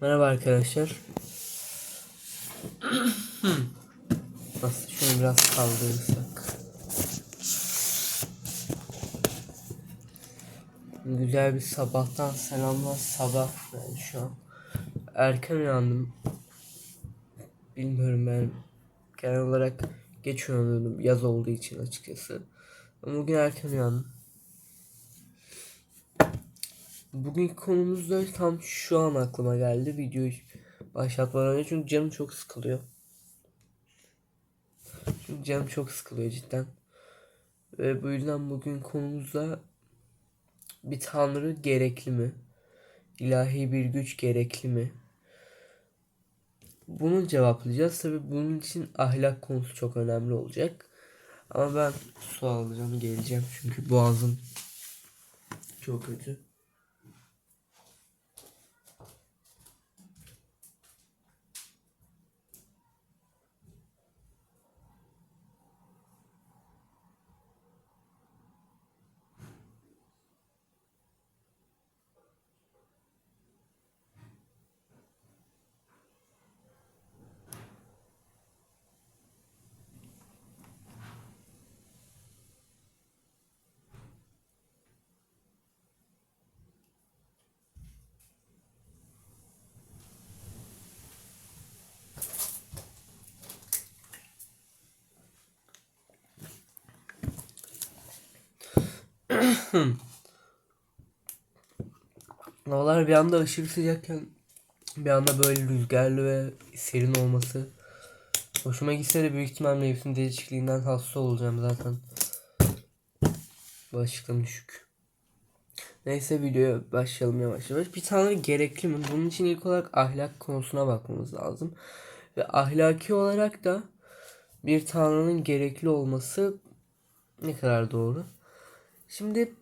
Merhaba arkadaşlar. Nasıl şunu biraz kaldırırsak. Güzel bir sabahtan selamlar. Sabah ben şu an erken uyandım. Bilmiyorum ben genel olarak geç uyanıyordum yaz olduğu için açıkçası. Ama bugün erken uyandım. Bugün konumuz da tam şu an aklıma geldi videoyu başlatmadan önce çünkü canım çok sıkılıyor. Çünkü canım çok sıkılıyor cidden. Ve bu yüzden bugün konumuzda bir tanrı gerekli mi? İlahi bir güç gerekli mi? Bunu cevaplayacağız. Tabi bunun için ahlak konusu çok önemli olacak. Ama ben su alacağım geleceğim çünkü boğazım çok kötü. Havalar bir anda aşırı sıcakken bir anda böyle rüzgarlı ve serin olması hoşuma gitse de büyük ihtimal mevsim değişikliğinden hasta olacağım zaten. Bağışıklığım düşük. Neyse videoya başlayalım yavaş yavaş. Bir tanrı gerekli mi? Bunun için ilk olarak ahlak konusuna bakmamız lazım. Ve ahlaki olarak da bir tanrının gerekli olması ne kadar doğru? Şimdi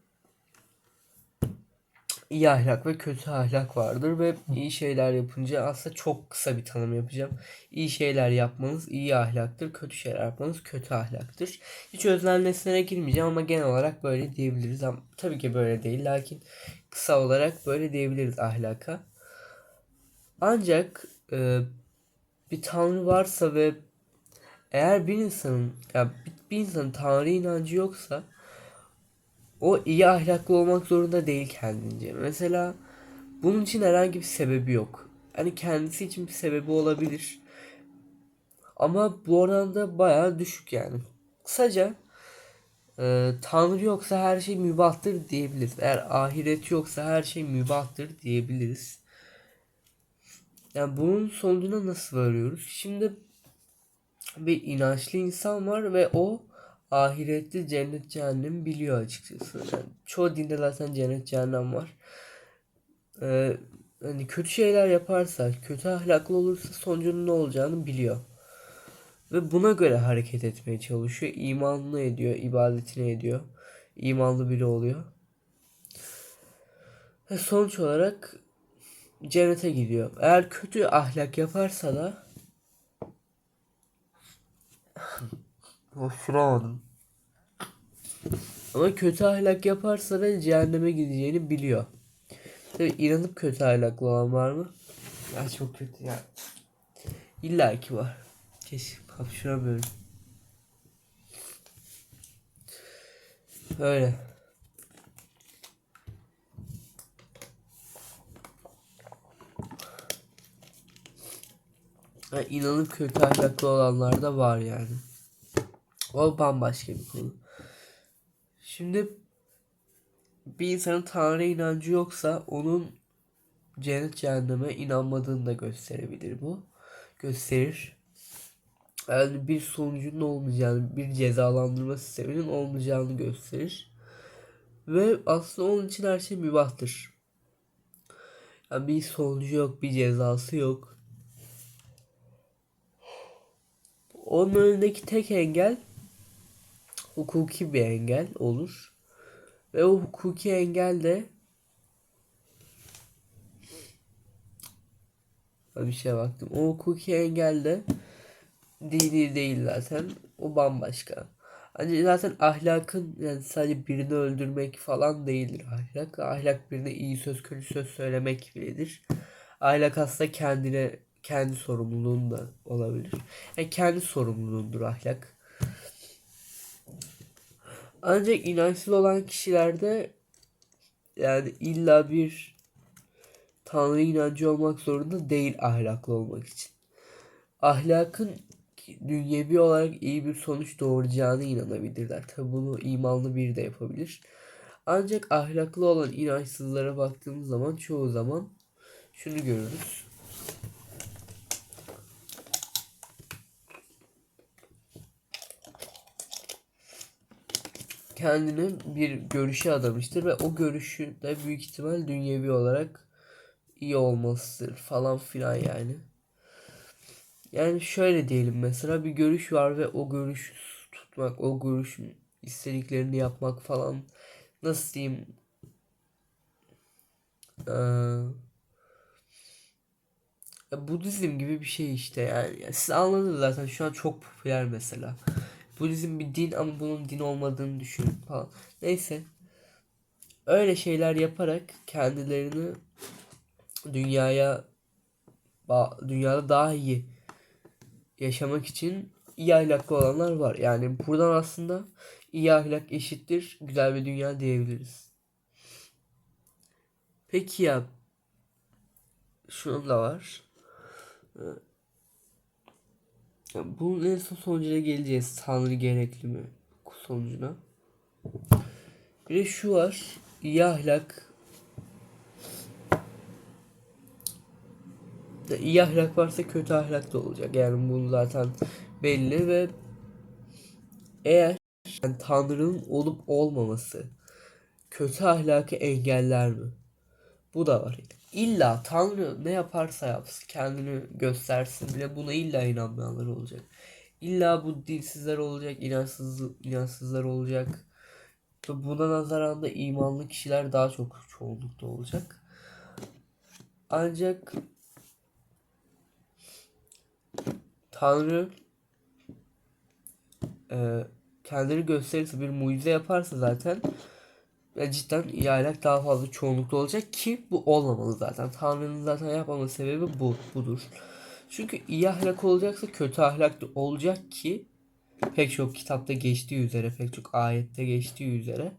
iyi ahlak ve kötü ahlak vardır ve iyi şeyler yapınca aslında çok kısa bir tanım yapacağım. İyi şeyler yapmanız iyi ahlaktır, kötü şeyler yapmanız kötü ahlaktır. Hiç öznelmesine girmeyeceğim ama genel olarak böyle diyebiliriz. Ama tabii ki böyle değil lakin kısa olarak böyle diyebiliriz ahlaka. Ancak e, bir tanrı varsa ve eğer bir insanın ya bir, bir insanın tanrı inancı yoksa o iyi ahlaklı olmak zorunda değil kendince. Mesela bunun için herhangi bir sebebi yok. Hani kendisi için bir sebebi olabilir. Ama bu oranda bayağı düşük yani. Kısaca e, Tanrı yoksa her şey mübahtır diyebiliriz. Eğer ahiret yoksa her şey mübahtır diyebiliriz. Yani bunun sonucuna nasıl varıyoruz? Şimdi bir inançlı insan var ve o ahirette cennet cehennem biliyor açıkçası. Yani çoğu dinde zaten cennet cehennem var. Ee, hani kötü şeyler yaparsa, kötü ahlaklı olursa sonucunun ne olacağını biliyor. Ve buna göre hareket etmeye çalışıyor. İmanını ediyor, ibadetini ediyor. İmanlı biri oluyor. Ve sonuç olarak cennete gidiyor. Eğer kötü ahlak yaparsa da Hoşlanmadım. Ama kötü ahlak yaparsa da cehenneme gideceğini biliyor. Tabi inanıp kötü ahlaklı olan var mı? Ya çok kötü ya. İlla ki var. Keşke hapşuramıyorum. Öyle. Yani inanıp kötü ahlaklı olanlar da var yani. O bambaşka bir konu. Şimdi bir insanın Tanrı inancı yoksa onun cennet cehenneme inanmadığını da gösterebilir bu. Gösterir. Yani bir sonucunun olmayacağını, bir cezalandırma sisteminin olmayacağını gösterir. Ve aslında onun için her şey mübahtır. Yani bir sonucu yok, bir cezası yok. Onun önündeki tek engel hukuki bir engel olur. Ve o hukuki engel de bir şey baktım. O hukuki engel de dini değil zaten. O bambaşka. Ancak zaten ahlakın yani sadece birini öldürmek falan değildir ahlak. Ahlak birine iyi söz kötü söz söylemek biledir. Ahlak aslında kendine kendi sorumluluğun da olabilir. Yani kendi sorumluluğundur ahlak. Ancak inançsız olan kişilerde yani illa bir Tanrı inancı olmak zorunda değil ahlaklı olmak için. Ahlakın dünyevi olarak iyi bir sonuç doğuracağına inanabilirler. Tabi bunu imanlı biri de yapabilir. Ancak ahlaklı olan inançsızlara baktığımız zaman çoğu zaman şunu görürüz. Kendini bir görüşe adamıştır ve o görüşü de büyük ihtimal dünyevi olarak iyi olmasıdır falan filan yani. Yani şöyle diyelim mesela bir görüş var ve o görüş tutmak, o görüşün istediklerini yapmak falan nasıl diyeyim ee, Budizm gibi bir şey işte yani siz anladınız zaten şu an çok popüler mesela. Budizm bir din ama bunun din olmadığını düşünün falan. Neyse. Öyle şeyler yaparak kendilerini dünyaya dünyada daha iyi yaşamak için iyi ahlaklı olanlar var. Yani buradan aslında iyi ahlak eşittir güzel bir dünya diyebiliriz. Peki ya şunun da var. Bu en son sonucuna geleceğiz. Tanrı gerekli mi sonucuna. Bir de şu var. İyi ahlak iyi ahlak varsa kötü ahlak da olacak. Yani bu zaten belli ve eğer yani Tanrı'nın olup olmaması kötü ahlakı engeller mi? Bu da var. İlla Tanrı ne yaparsa yapsın kendini göstersin bile buna illa inanmayanlar olacak. İlla bu dinsizler olacak, inançsız, inançsızlar olacak. Buna nazaran da imanlı kişiler daha çok çoğunlukta olacak. Ancak Tanrı e, kendini gösterirse bir mucize yaparsa zaten ve cidden iyi ahlak daha fazla çoğunlukta olacak ki bu olmamalı zaten. Tanrı'nın zaten yapmama sebebi bu, budur. Çünkü iyi ahlak olacaksa kötü ahlak da olacak ki pek çok kitapta geçtiği üzere, pek çok ayette geçtiği üzere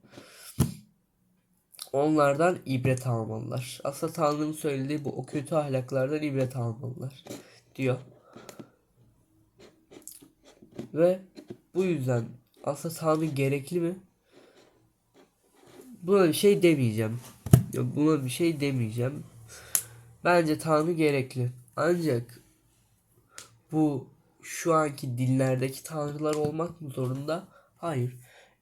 onlardan ibret almalılar. Aslında Tanrı'nın söylediği bu o kötü ahlaklardan ibret almalılar diyor. Ve bu yüzden aslında Tanrı gerekli mi? Buna bir şey demeyeceğim. Ya buna bir şey demeyeceğim. Bence Tanrı gerekli. Ancak bu şu anki dinlerdeki tanrılar olmak mı zorunda? Hayır.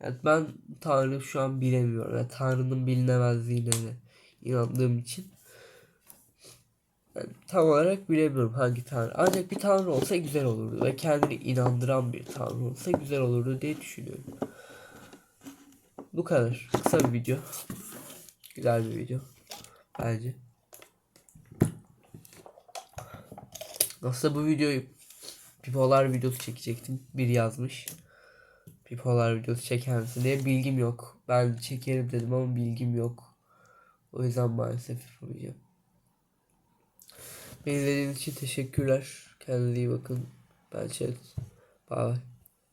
Yani ben Tanrı şu an bilemiyorum. Yani Tanrı'nın bilinemezliğine inandığım için yani tam olarak bilemiyorum hangi tanrı. Ancak bir tanrı olsa güzel olurdu ve kendini inandıran bir tanrı olsa güzel olurdu diye düşünüyorum. Bu kadar. Kısa bir video. Güzel bir video. Bence. Aslında bu videoyu bipolar videosu çekecektim. Bir yazmış. Bipolar videosu çeker misin diye bilgim yok. Ben çekerim dedim ama bilgim yok. O yüzden maalesef yapamayacağım. Beni izlediğiniz için teşekkürler. Kendinize iyi bakın. Ben Chat. Bye.